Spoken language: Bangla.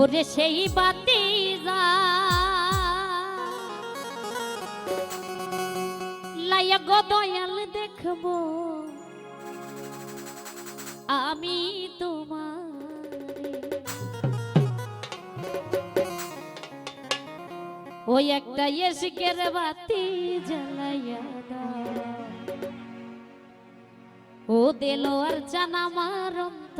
ওরে সেই বাতি যা। গদয়াল দেখব। আমি তোমার। ওই একটা ইয়েসিকের বাতি জ্বালাইয়া ও দিল আর জানা মারন্ত